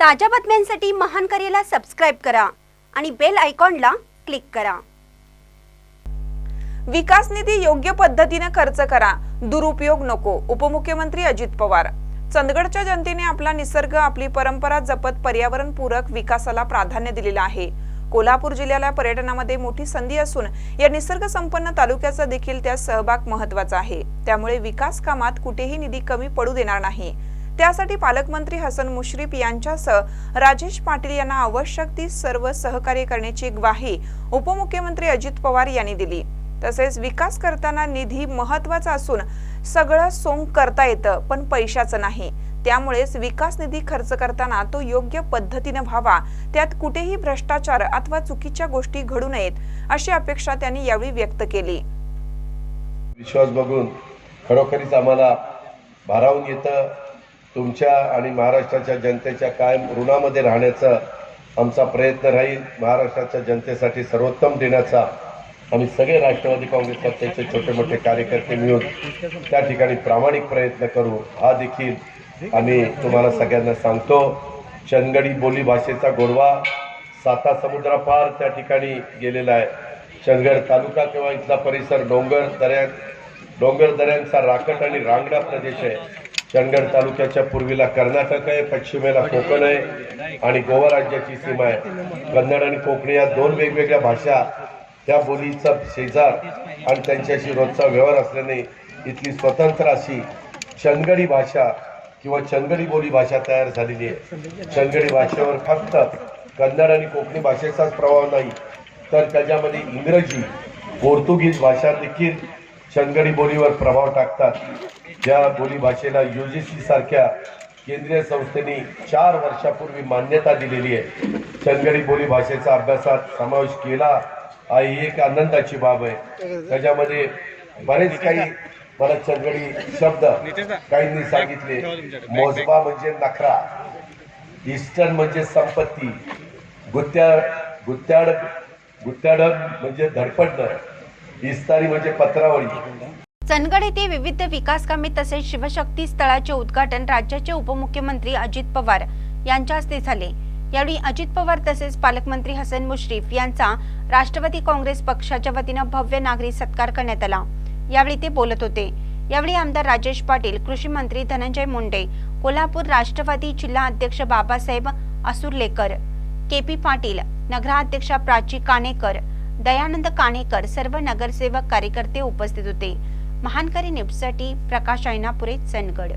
ताज्या बातम्यांसाठी महान करेला सबस्क्राईब करा आणि बेल आयकॉनला क्लिक करा. विकास निधी योग्य पद्धतीने खर्च करा. दुरुपयोग नको. उपमुख्यमंत्री अजित पवार. चंदगडच्या जनतेने आपला निसर्ग आपली परंपरा जपत पर्यावरण पूरक विकासाला प्राधान्य दिलेलं आहे. कोल्हापूर जिल्ह्याला पर्यटनामध्ये मोठी संधी असून या निसर्ग संपन्न तालुक्याचा देखील त्यात सहभाग महत्त्वाचा आहे. त्यामुळे विकास कामात कुठेही निधी कमी पडू देणार नाही. त्यासाठी पालकमंत्री हसन मुश्रीफ यांच्यासह राजेश पाटील यांना आवश्यक ती सर्व सहकार्य करण्याची ग्वाही उपमुख्यमंत्री अजित पवार यांनी दिली. तसेच विकास करताना निधी महत्त्वाचा असून सगळं सोंग करता येतं पण पैशाचं नाही. त्यामुळेच विकास निधी खर्च करताना तो योग्य पद्धतीने व्हावा त्यात कुठेही भ्रष्टाचार अथवा चुकीच्या गोष्टी घडू नयेत अशी अपेक्षा त्यांनी यावेळी व्यक्त केली. विश्वास बघून खरोखरीच आम्हाला भारावून येतं तुमच्या आणि महाराष्ट्राच्या जनतेच्या कायम ऋणामध्ये राहण्याचा आमचा प्रयत्न राहील. महाराष्ट्राच्या जनतेसाठी सर्वोत्तम देण्याचा आम्ही सगळे राष्ट्रवादी काँग्रेस पक्षाचे छोटे मोठे कार्यकर्ते मिळून त्या ठिकाणी प्रामाणिक प्रयत्न करू. हा देखील आम्ही तुम्हाला सगळ्यांना सांगतो. चंदगडी बोली भाषेचा गोडवा साता समुद्रापार त्या ठिकाणी गेलेला आहे. चंदगड तालुका किंवा इथला परिसर डोंगर दऱ्या डोंगर दऱ्यांचा राकट आणि रांगडा प्रदेश आहे. चंदगड तालुक्याच्या पूर्वीला कर्नाटक आहे पश्चिमेला कोकण आहे आणि गोवा राज्याची सीमा आहे. कन्नड आणि कोकणी या दोन वेगवेगळ्या भाषा त्या बोलीचा शेजार आणि त्यांच्याशी रोजचा व्यवहार असल्याने इथली स्वतंत्र अशी चंदगडी भाषा किंवा चंदगडी बोली भाषा तयार झालेली आहे. चंदगडी भाषेवर फक्त कन्नड आणि कोकणी भाषेचाच प्रभाव नाही तर त्याच्यामध्ये इंग्रजी पोर्तुगीज भाषा देखील चंदगडी बोलीवर प्रभाव टाकतात. या बोली भाषेला यू जी सी सारख्या केंद्रीय संस्थेने चार वर्षापूर्वी मान्यता दिलेली आहे. चंदगडी बोली भाषेचा अभ्यासात समावेश केला हा ही एक आनंदाची बाब आहे. त्याच्यामध्ये बरेच काही मला चंदगडी शब्द काहींनी सांगितले. मोजबा म्हणजे नखरा ईस्टर्न म्हणजे संपत्ती गुत्त्या गुत्त्याड गुत्त्याड म्हणजे धडपडणं. इस्तारी म्हणजे पत्रावळी. चंदगड येथे विविध विकास कामे तसेच शिवशक्ती स्थळाचे उद्घाटन राज्याचे उपमुख्यमंत्री अजित पवार यांच्या हस्ते झाले. यावेळी अजित पवार तसेच पालकमंत्री हसन मुश्रीफ यांचा राष्ट्रवादी काँग्रेस पक्षाच्या वतीनं भव्य नागरी सत्कार करण्यात आला. यावेळी ते बोलत होते. यावेळी आमदार राजेश पाटील कृषी मंत्री धनंजय मुंडे कोल्हापूर राष्ट्रवादी जिल्हा अध्यक्ष बाबासाहेब असुर्लेकर के पी पाटील नगराध्यक्षा प्राची काणेकर दयानंद काणेकर सर्व नगरसेवक कार्यकर्ते उपस्थित होते. महानकरी न्यूजसाठी प्रकाश ऐनापुरे चंदगड.